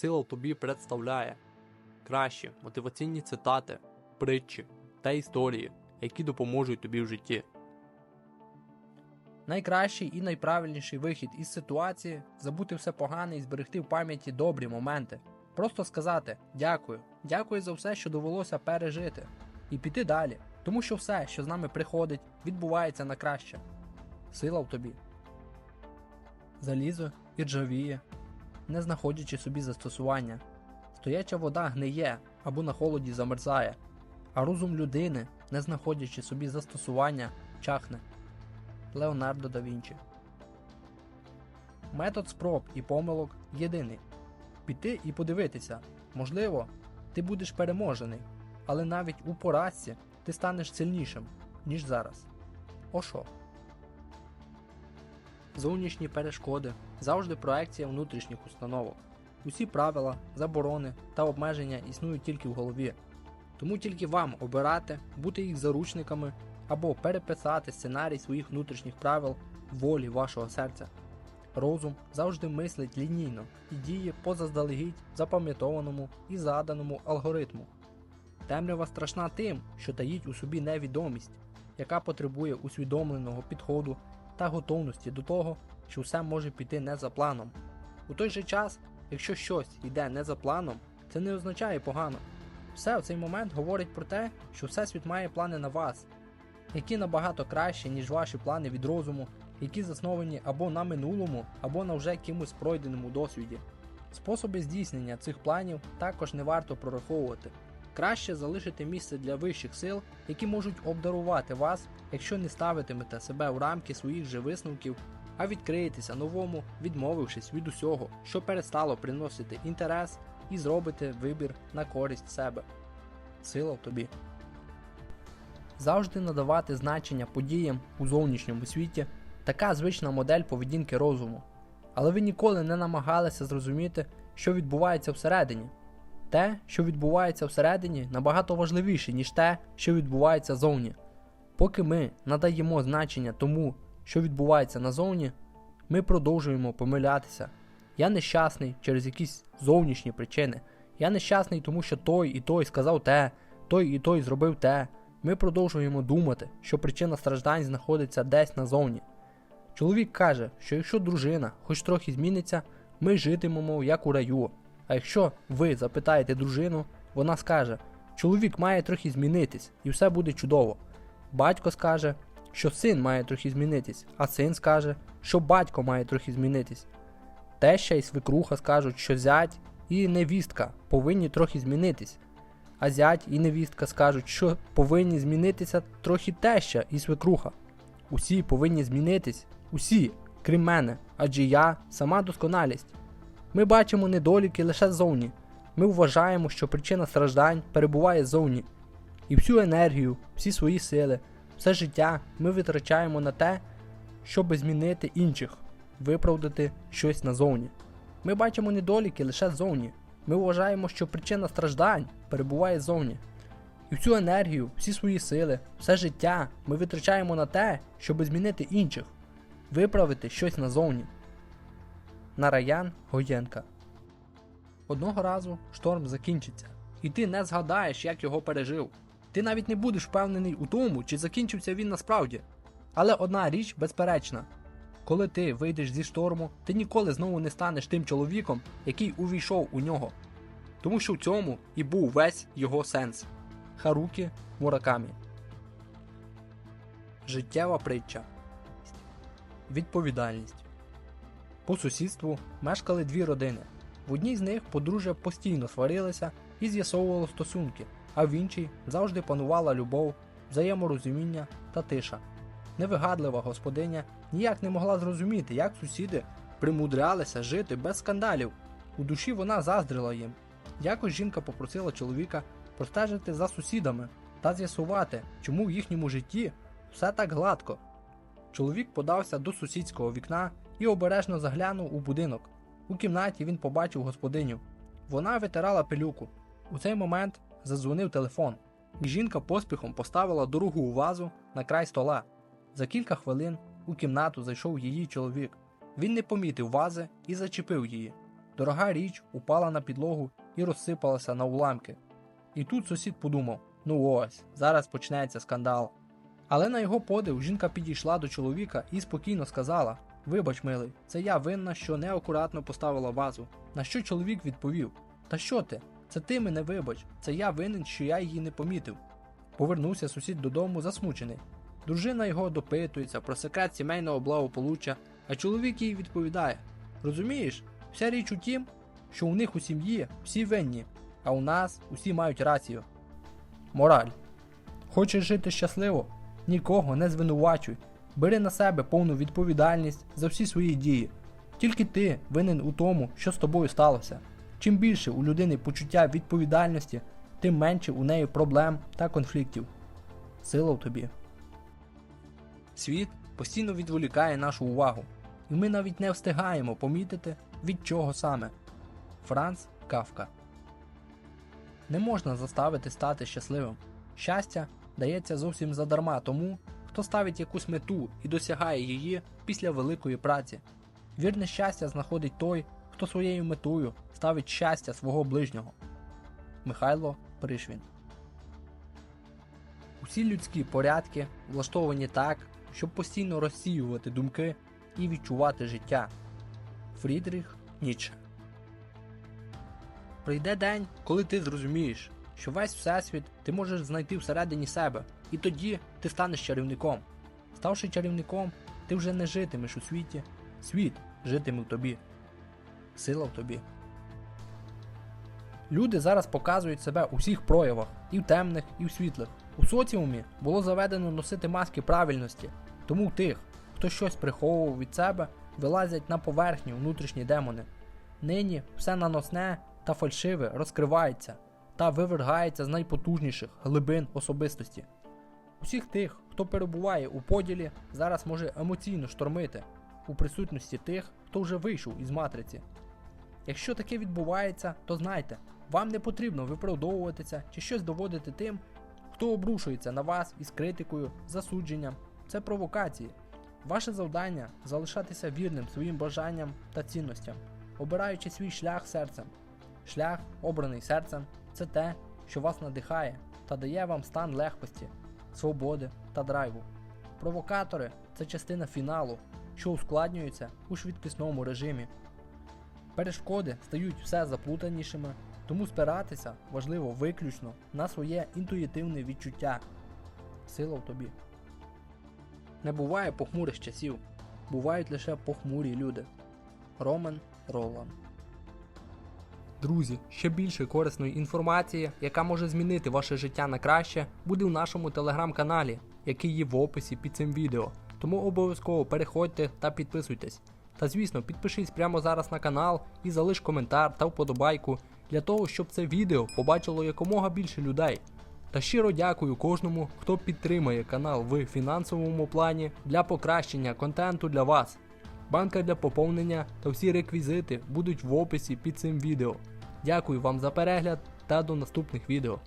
Сила тобі представляє кращі мотиваційні цитати, притчі та історії, які допоможуть тобі в житті. Найкращий і найправильніший вихід із ситуації забути все погане і зберегти в пам'яті добрі моменти. Просто сказати дякую, дякую за все, що довелося пережити, і піти далі, тому що все, що з нами приходить, відбувається на краще. Сила в тобі. Залізо і ржавіє, не знаходячи собі застосування. Стояча вода гниє або на холоді замерзає, а розум людини, не знаходячи собі застосування, чахне. Леонардо да Вінчі. Метод спроб і помилок єдиний. Піти і подивитися. Можливо, ти будеш переможений, але навіть у поразці ти станеш сильнішим, ніж зараз. Ошо. Зовнішні перешкоди завжди проекція внутрішніх установок. Усі правила, заборони та обмеження існують тільки в голові. Тому тільки вам обирати, бути їх заручниками або переписати сценарій своїх внутрішніх правил волі вашого серця. Розум завжди мислить лінійно і діє по заздалегідь запам'ятованому і заданому алгоритму. Темрява страшна тим, що таїть у собі невідомість, яка потребує усвідомленого підходу та готовності до того, що все може піти не за планом. У той же час, якщо щось йде не за планом, це не означає погано. Все в цей момент говорить про те, що Всесвіт має плани на вас, які набагато краще, ніж ваші плани від розуму, які засновані або на минулому, або на вже кимось пройденому досвіді. Способи здійснення цих планів також не варто прораховувати. Краще залишити місце для вищих сил, які можуть обдарувати вас, якщо не ставитимете себе в рамки своїх же висновків, а відкриєтеся новому, відмовившись від усього, що перестало приносити інтерес, і зробите вибір на користь себе. Сила в тобі завжди надавати значення подіям у зовнішньому світі така звична модель поведінки розуму. Але ви ніколи не намагалися зрозуміти, що відбувається всередині. Те, що відбувається всередині, набагато важливіше, ніж те, що відбувається зовні. Поки ми надаємо значення тому, що відбувається назовні, ми продовжуємо помилятися. Я нещасний через якісь зовнішні причини. Я нещасний, тому що той і той сказав те, той і той зробив те. Ми продовжуємо думати, що причина страждань знаходиться десь назовні. Чоловік каже, що якщо дружина хоч трохи зміниться, ми житимемо як у раю. А якщо ви запитаєте дружину, вона скаже, чоловік має трохи змінитись і все буде чудово. Батько скаже, що син має трохи змінитись, а син скаже, що батько має трохи змінитись. Теща і свекруха скажуть, що зять і невістка повинні трохи змінитись. А зять і невістка скажуть, що повинні змінитися трохи теща і свекруха. Усі повинні змінитись, усі, крім мене, адже я сама досконалість. Ми бачимо недоліки лише ззовні. Ми вважаємо, що причина страждань перебуває ззовні. І всю енергію, всі свої сили, все життя ми витрачаємо на те, щоб змінити інших, виправдати щось назовні. Ми бачимо недоліки лише ззовні. Ми вважаємо, що причина страждань перебуває ззовні. І всю енергію, всі свої сили, все життя ми витрачаємо на те, щоб змінити інших, виправити щось назовні. Нараян Гоєнка Одного разу шторм закінчиться, і ти не згадаєш, як його пережив. Ти навіть не будеш впевнений у тому, чи закінчився він насправді. Але одна річ безперечна: коли ти вийдеш зі шторму, ти ніколи знову не станеш тим чоловіком, який увійшов у нього. Тому що в цьому і був весь його сенс. Харукі Муракамі. Життєва притча. Відповідальність. По сусідству мешкали дві родини. В одній з них подружжя постійно сварилися і з'ясовувало стосунки, а в іншій завжди панувала любов, взаєморозуміння та тиша. Невигадлива господиня ніяк не могла зрозуміти, як сусіди примудрялися жити без скандалів. У душі вона заздрила їм. Якось жінка попросила чоловіка простежити за сусідами та з'ясувати, чому в їхньому житті все так гладко. Чоловік подався до сусідського вікна і обережно заглянув у будинок. У кімнаті він побачив господиню. Вона витирала пилюку. У цей момент задзвонив телефон, жінка поспіхом поставила дорогу вазу на край стола. За кілька хвилин у кімнату зайшов її чоловік. Він не помітив вази і зачепив її. Дорога річ упала на підлогу і розсипалася на уламки. І тут сусід подумав: ну ось, зараз почнеться скандал. Але на його подив жінка підійшла до чоловіка і спокійно сказала: Вибач, милий, це я винна, що неакуратно поставила вазу. На що чоловік відповів: Та що ти? Це ти мене вибач, це я винен, що я її не помітив. Повернувся сусід додому засмучений. Дружина його допитується про секрет сімейного благополуччя, а чоловік їй відповідає: Розумієш, вся річ у тім, що у них у сім'ї всі винні, а у нас усі мають рацію. Мораль. Хочеш жити щасливо? Нікого не звинувачуй. Бери на себе повну відповідальність за всі свої дії. Тільки ти винен у тому, що з тобою сталося. Чим більше у людини почуття відповідальності, тим менше у неї проблем та конфліктів. Сила в тобі. Світ постійно відволікає нашу увагу, і ми навіть не встигаємо помітити, від чого саме. Франц Кавка. Не можна заставити стати щасливим. Щастя дається зовсім задарма тому, хто ставить якусь мету і досягає її після великої праці. Вірне щастя знаходить той, хто своєю метою ставить щастя свого ближнього. Михайло Пришвін. Усі людські порядки влаштовані так, щоб постійно розсіювати думки і відчувати життя. Фрідріх Ніцше Прийде день, коли ти зрозумієш, що весь всесвіт ти можеш знайти всередині себе, і тоді ти станеш чарівником. Ставши чарівником, ти вже не житимеш у світі, світ житиме в тобі. Сила в тобі. Люди зараз показують себе у всіх проявах, і в темних, і в світлих. У соціумі було заведено носити маски правильності, тому тих, хто щось приховував від себе, вилазять на поверхню внутрішні демони. Нині все наносне та фальшиве розкривається та вивергається з найпотужніших глибин особистості. Усіх тих, хто перебуває у поділі, зараз може емоційно штормити у присутності тих, хто вже вийшов із матриці. Якщо таке відбувається, то знайте, вам не потрібно виправдовуватися чи щось доводити тим, хто обрушується на вас із критикою, засудженням. Це провокації. Ваше завдання залишатися вірним своїм бажанням та цінностям, обираючи свій шлях серцем. Шлях, обраний серцем, це те, що вас надихає та дає вам стан легкості, свободи та драйву. Провокатори це частина фіналу, що ускладнюється у швидкісному режимі. Перешкоди стають все заплутанішими, тому спиратися важливо виключно на своє інтуїтивне відчуття. Сила в тобі. Не буває похмурих часів, бувають лише похмурі люди. Ромен Ролан Друзі, ще більше корисної інформації, яка може змінити ваше життя на краще, буде в нашому телеграм-каналі, який є в описі під цим відео. Тому обов'язково переходьте та підписуйтесь. Та звісно, підпишись прямо зараз на канал і залиш коментар та вподобайку для того, щоб це відео побачило якомога більше людей. Та щиро дякую кожному, хто підтримує канал в фінансовому плані для покращення контенту для вас. Банка для поповнення та всі реквізити будуть в описі під цим відео. Дякую вам за перегляд та до наступних відео.